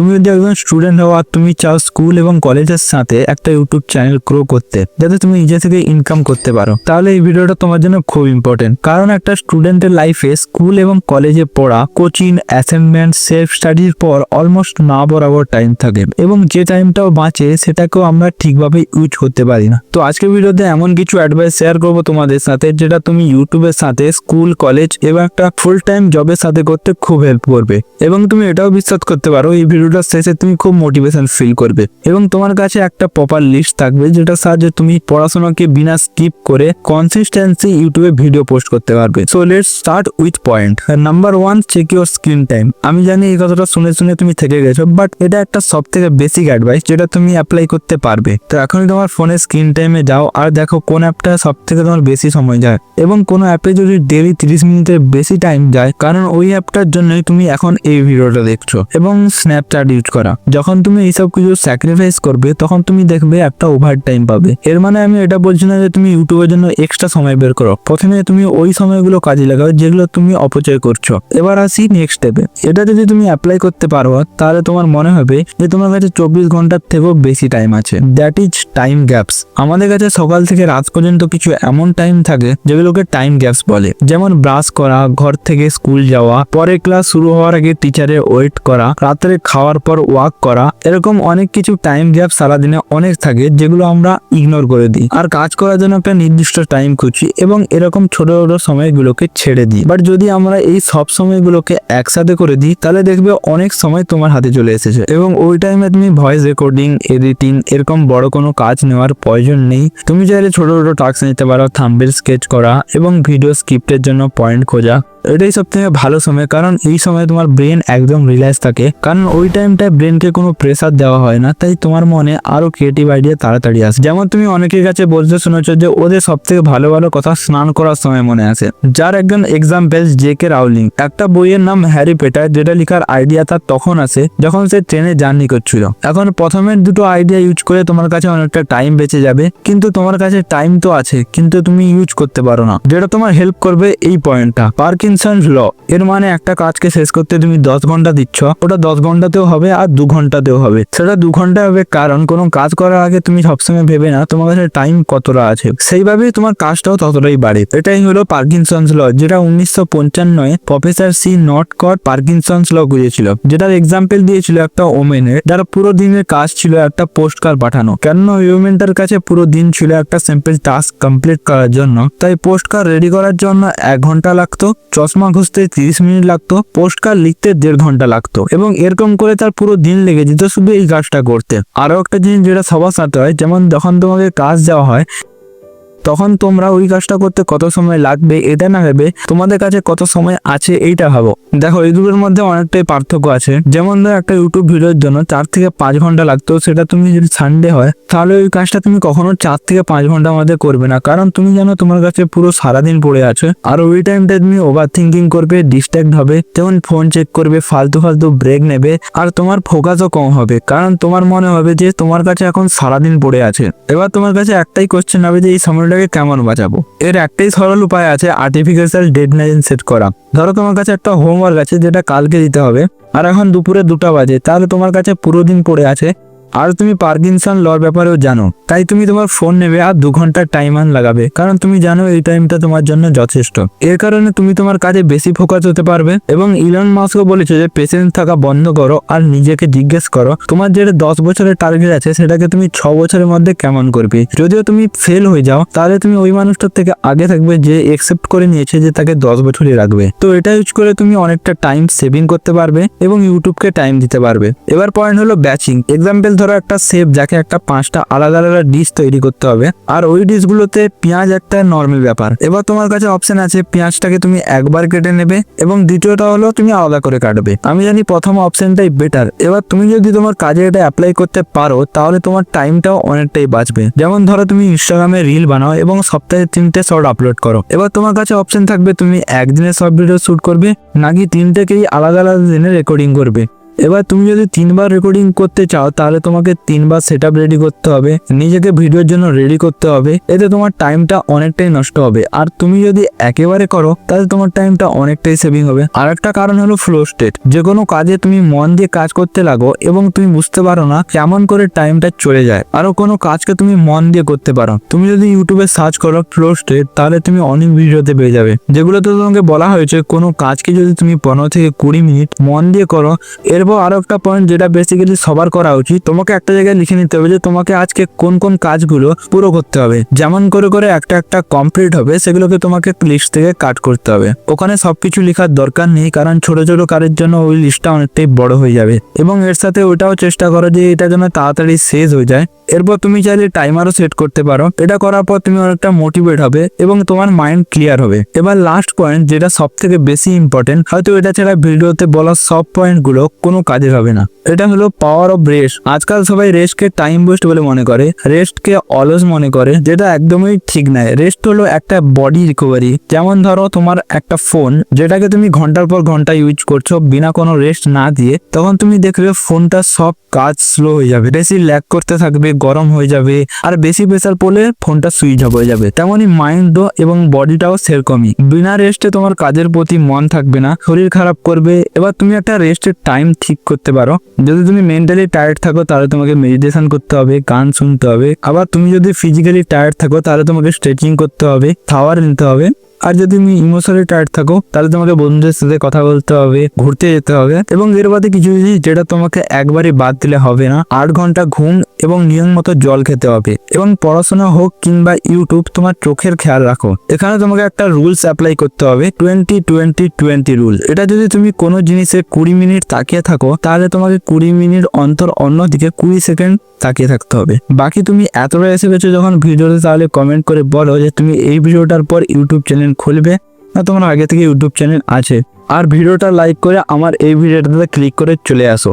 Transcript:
তুমি যদি একজন স্টুডেন্ট হও আর তুমি চাও স্কুল এবং কলেজের সাথে একটা ইউটিউব চ্যানেল গ্রো করতে, যাতে তুমি নিজে থেকে ইনকাম করতে পারো, তাহলে এই ভিডিওটা তোমার জন্য খুব ইম্পর্টেন্ট কারণ একটা স্টুডেন্টের লাইফে স্কুল এবং কলেজে পড়া কোচিং অ্যাসাইনমেন্ট সেলফ স্টাডির পর অলমোস্ট না বরাবর টাইম থাকে এবং যে টাইমটাও বাঁচে সেটাকেও আমরা ঠিকভাবে ইউজ করতে পারি না। তো আজকের ভিডিওতে এমন কিছু অ্যাডভাইস শেয়ার করব তোমাদের সাথে, যেটা তুমি ইউটিউবের সাথে স্কুল কলেজ এবং একটা ফুল টাইম জবের সাথে করতে খুব হেল্প করবে। এবং তুমি এটাও বিশ্বাস করতে পারো, এই ভিডিওটার শেষে তুমি খুব মোটিভেশন ফিল করবে এবং তোমার কাছে একটা প্রপার লিস্ট থাকবে যেটা সাহায্যে তুমি পড়াশোনাকে বিনা স্কিপ করে কনসিস্টেন্সি ইউটিউবে ভিডিও পোস্ট করতে পারবে। So let's start with point number one check your screen time আমি জানি এই কথাটা শুনে শুনে তুমি থেকে গেছো বাট এটা একটা সব থেকে বেসিক অ্যাডভাইস যেটা তুমি অ্যাপ্লাই করতে পারবে। তো এখনই তোমার ফোনে স্ক্রিন টাইমে যাও, আর দেখো কোন অ্যাপটা সব থেকে তোমার বেশি সময় যায়। এবং কোনো অ্যাপে যদি ডেলি তিরিশ মিনিটের বেশি টাইম যায়, কারণ ওই অ্যাপটার জন্যই তুমি এখন এই ভিডিওটা দেখছ। এবং স্ন্যাপচ্যাট ইউজ করা। যখন তুমি এইসব কিছু স্যাক্রিফাইস করবে, তখন তুমি দেখবে একটা ওভার টাইম পাবে। এর মানে আমি এটা বলছি না যে তুমি ইউটিউবের জন্য এক্সট্রা সময় বের করো। প্রথমে তুমি ওই সময়গুলো কাজে লাগাও যেগুলো তুমি অপচয় করছ। এবার আসি নেক্সট স্টেপে এটা যদি তুমি অ্যাপ্লাই করতে পারো, তাহলে তোমার মনে হবে যে তোমার কাছে চব্বিশ ঘণ্টার থেকেও বেশি টাইম আছে। দ্যাট ইজ টাইম গ্যাপস আমাদের কাছে সকাল থেকে রাত পর্যন্ত কিছু এমন টাইম থাকে যেগুলোকে টাইম গ্যাপস বলে। যেমন ব্রাশ করা, ঘর থেকে স্কুল যাওয়া, পরে ক্লাস শুরু হওয়ার আগে টিচারের ওয়েট করা, রাত্রে খাওয়ার পর ওয়াক করা, এরকম অনেক কিছু টাইম গ্যাপ সারাদিনে অনেক থাকে যেগুলো আমরা ইগনোর করে দিই। আর কাজ করার জন্য একটা নির্দিষ্ট টাইম খুঁজি এবং এরকম ছোট ছোট সময়গুলোকে ছেড়ে দিই। বাট যদি আমরা এই সব সময়গুলোকে একসাথে করে দিই, তাহলে দেখবে অনেক সময় তোমার হাতে চলে এসেছে। এবং ওই টাইমে তুমি ভয়েস রেকর্ডিং এডিটিং এরকম বড় কোনো কাজ নেওয়ার প্রয়োজন নেই। তুমি চাইলে ছোট ছোট টাস্ক নিতে পারো থাম্বেল স্কেচ করা এবং ভিডিও স্ক্রিপ্টের জন্য পয়েন্ট খোঁজা। এটাই সব থেকে ভালো সময়। কারণ এই সময় তোমার ব্রেন একদম রিল্যাক্স থাকে। কারণ ওই টাইমটায় ব্রেনকে কোনো প্রেসার দেওয়া হয় না। তাই তোমার মনে আরও ক্রিয়েটিভ আইডিয়া তাড়াতাড়ি আসে। যেমন তুমি অনেকের কাছে বলতে শুনেছো যে ওদের সব থেকে ভালো ভালো কথা স্নান করার সময় মনে আসে যার একজন এক্সাম্পল জে কে রাউলিং একটা বইয়ের নাম হ্যারি পেটার যেটা লেখার আইডিয়া তার তখন আসে, যখন সে ট্রেনে জার্নি করছিল। এখন প্রথমের দুটো আইডিয়া ইউজ করে তোমার কাছে অনেকটা টাইম বেঁচে যাবে। কিন্তু তোমার কাছে টাইম তো আছে, কিন্তু তুমি ইউজ করতে পারো না। যেটা তোমার হেল্প করবে এই পয়েন্টটা পার্কিনসন ল, এর মানে একটা কাজকে শেষ করতে তুমি দশ ঘণ্টা দিচ্ছ, ওটা দশ ঘন্টাতেও হবে আর দু ঘন্টাতেও হবে। সেটা দু ঘণ্টা হবে কারণ কোনো কাজ করার আগে তুমি সবসময় ভেবে না তোমার কাছে টাইম কতটা আছে। সেইভাবেই তোমার কাজটাও ততটাই বাড়ে। এটাই হলো পার্কিনসন্স ল, যেটা উনিশশো পঞ্চান্নয় professor C Northcote Parkinson's law বুঝেছিল। যেটার এক্সাম্পল দিয়েছিল একটা ওমেনের যারা পুরো দিনের কাজ ছিল একটা পোস্ট কার্ড পাঠানো। কেননা ওমেনটার কাছে পুরো দিন ছিল একটা সিম্পল টাস্ক কমপ্লিট করার জন্য। তাই পোস্ট কার্ড রেডি করার জন্য এক ঘণ্টা লাগতো চশমা ঘুষতে তিরিশ মিনিট লাগতো, পোস্টকার লিখতে দেড় ঘণ্টা লাগতো এবং এরকম করে তার পুরো দিন লেগে যেত শুধু এই কাজটা করতে। আরও একটা জিনিস যেটা সবার সাথে হয়, যেমন যখন তোমাকে কাজ যাওয়া হয় তখন তোমরা ওই কাজটা করতে কত সময় লাগবে এটা না ভেবে তোমাদের কাছে কত সময় আছে এইটা ভাবো। দেখো দুটোর মধ্যে অনেকটাই পার্থক্য আছে। যেমন ধর, একটা ইউটিউব ভিডিওর জন্য চার থেকে পাঁচ ঘণ্টা লাগতো, সেটা তুমি যদি সানডে হয়, তাহলে ওই কাজটা তুমি কখনো চার থেকে পাঁচ ঘণ্টার মধ্যে করবে না। কারণ তুমি জানো, তোমার কাছে পুরো সারাদিন পড়ে আছে। আর ওই টাইমটা তুমি ওভার থিঙ্কিং করবে ডিস্ট্রাক্ট হবে, যেমন ফোন চেক করবে, ফালতু ফালতু ব্রেক নেবে, আর তোমার ফোকাসও কম হবে। কারণ তোমার মনে হবে যে তোমার কাছে এখন সারাদিন পড়ে আছে। এবার তোমার কাছে একটাই কোশ্চেন হবে যে, এই সময়টাকে কেমন বাঁচাবো? এর একটাই সরল উপায় আছে আর্টিফিশিয়াল ডেডলাইন সেট করা। ধরো তোমার কাছে একটা হোমওয়ার্ক আছে যেটা কালকে দিতে হবে, আর এখন দুপুরে দুটা বাজে, তাহলে তোমার কাছে পুরো দিন পড়ে আছে আর তুমি পার্কিনসন লর ব্যাপারেও জানো। তাই তুমি তোমার ফোন নেবে আর দু ঘণ্টার টাইমান লাগাবে। কারণ তুমি জানো এই টাইমটা তোমার জন্য যথেষ্ট। এর কারণে তুমি তোমার কাজে বেশি ফোকাস হতে পারবে এবং ইলন মাস্কও বলেছে যে পেশেন্স থাকা বন্ধ করো আর নিজেকে জিজ্ঞেস করো, তোমার যেটা দশ বছরের টার্গেট আছে, সেটাকে তুমি ছ বছরের মধ্যে কেমন করবে? যদিও তুমি ফেল হয়ে যাও, তাহলে তুমি ওই মানুষটার থেকে আগে থাকবে যে একসেপ্ট করে নিয়েছে যে তাকে দশ বছরই রাখবে। তো এটা ইউজ করে তুমি অনেকটা টাইম সেভিং করতে পারবে এবং ইউটিউবকে টাইম দিতে পারবে। এবার পয়েন্ট হলো ব্যাচিং এক্সাম্পল ধরো একটা শেফ যাকে একটা পাঁচটা আলাদা আলাদা ডিশ তৈরি করতে হবে। আর ওই ডিশগুলোতে পেঁয়াজ একটা নর্মাল ব্যাপার। এবার তোমার কাছে অপশন আছে, পেঁয়াজটাকে তুমি একবার কেটে নেবে এবং দ্বিতীয়টা হলো তুমি আলাদা করে কাটবে। আমি জানি প্রথম অপশনটাই বেটার এবার তুমি যদি তোমার কাজে এটা অ্যাপ্লাই করতে পারো, তাহলে তোমার টাইমটাও অনেকটাই বাঁচবে। যেমন ধরো তুমি ইনস্টাগ্রামে রিল বানাও এবং সপ্তাহে তিনটে শর্ট আপলোড করো। এবার তোমার কাছে অপশন থাকবে, তুমি একদিনে সব ভিডিও শ্যুট করবে, নাকি তিনটেকেই আলাদা আলাদা দিনে রেকর্ডিং করবে। এবার তুমি যদি তিনবার রেকর্ডিং করতে চাও, তাহলে তোমাকে তিনবার সেট রেডি করতে হবে। নিজেকে ভিডিওর জন্য রেডি করতে হবে। এতে তোমার টাইমটা অনেকটাই নষ্ট হবে। আর তুমি যদি একেবারে করো, তাহলে তোমার টাইমটা অনেকটাই সেভিং হবে। আর একটা কারণ হলো ফ্লো স্টেট যে কোনো কাজে তুমি মন দিয়ে কাজ করতে লাগো এবং তুমি বুঝতে পারো না কেমন করে টাইমটা চলে যায়। আরও কোনো কাজকে তুমি মন দিয়ে করতে পারো। তুমি যদি ইউটিউবে সার্চ করো ফ্লো স্টেট তাহলে তুমি অনেক ভিডিওতে পেয়ে যাবে। যেগুলোতে তোমাকে বলা হয়েছে, কোনো কাজকে যদি তুমি পনেরো থেকে কুড়ি মিনিট মন দিয়ে করো এরপর আরও একটা পয়েন্ট যেটা বেসিক্যালি সবার করা উচিত। তোমাকে একটা জায়গায় লিখে নিতে হবে যে তোমাকে আজকে কোন কোন কাজগুলো পুরো করতে হবে। যেমন করে করে একটা একটা কমপ্লিট হবে, সেগুলোকে তোমাকে লিস্ট থেকে কাট করতে হবে। ওখানে সবকিছু লেখার দরকার নেই, কারণ ছোট ছোট কাজের জন্য ওই লিস্টটা অনেকটাই বড় হয়ে যাবে। এবং এর সাথে ওটাও চেষ্টা করো যে এটা যেন তাড়াতাড়ি শেষ হয়ে যায়। এরপর তুমি চাইলে টাইমারও সেট করতে পারো। এটা করার পর তুমি অনেকটা মোটিভেট হবে এবং তোমার মাইন্ড ক্লিয়ার হবে। এবার লাস্ট পয়েন্ট যেটা সব থেকে বেশি ইম্পর্টেন্ট হয়তো এটা ছাড়া ভিডিওতে বলা সব পয়েন্টগুলো কোনো কাজে হবে না। এটা হলো পাওয়ার অফ রেস্ট আজকাল সবাই রেস্টকে টাইম ওয়েস্ট বলে মনে করে। রেস্টকে অলস মনে করে, যেটা একদমই ঠিক নয়। রেস্ট হলো একটা বডি রিকভারি যেমন ধরো তোমার একটা ফোন যেটাকে তুমি ঘণ্টার পর ঘণ্টা ইউজ করছ বিনা কোনো রেস্ট না দিয়ে, তখন তুমি দেখবে ফোনটা সব কাজ স্লো হয়ে যাবে। বেশি ল্যাক করতে থাকবে, গরম হয়ে যাবে, আর বেশি প্রেসার পড়লে ফোনটা সুইচ অফ হয়ে যাবে। তেমনই মাইন্ডও এবং বডিটাও সেরকমই। বিনা রেস্টে তোমার কাজের প্রতি মন থাকবে না, শরীর খারাপ করবে। এবার তুমি একটা রেস্টের টাইম ঠিক করতে পারো। যদি তুমি মেন্টালি টায়ার্ড থাকো, তাহলে তোমাকে মেডিটেশন করতে হবে, গান শুনতে হবে। আবার তুমি যদি ফিজিক্যালি টায়ার্ড থাকো, তাহলে তোমাকে স্ট্রেচিং করতে হবে খাওয়ার নিতে হবে। আর যদি তুমি ইমোশনালি টায়ার্ড থাকো, তাহলে তোমাকে বন্ধুদের সাথে কথা বলতে হবে, ঘুরতে যেতে হবে এবং এর বাদে কিছু জিনিস যেটা তোমাকে একবারই বাদ দিলে হবে না। আট ঘণ্টা ঘুম এবং নিয়ম মতো জল খেতে হবে এবং পড়াশোনা হোক কিংবা ইউটিউব, তোমার চোখের খেয়াল রাখো। এখানে তোমাকে একটা রুলস অ্যাপ্লাই করতে হবে টোয়েন্টি টোয়েন্টি টোয়েন্টি রুল এটা যদি তুমি কোনো জিনিসে কুড়ি মিনিট তাকিয়ে থাকো, তাহলে তোমাকে কুড়ি মিনিট অন্তর অন্যদিকে কুড়ি সেকেন্ড তাকিয়ে থাকতে হবে। বাকি তুমি এতটা এসে গেছো যখন ভিডিওতে, তাহলে কমেন্ট করে বলো যে তুমি এই ভিডিওটার পর ইউটিউব চ্যানেল খুলবে, না তোমার আগে থেকে ইউটিউব চ্যানেল আছে। আর ভিডিওটা লাইক করে আমার এই ভিডিওটাতে ক্লিক করে চলে আসো।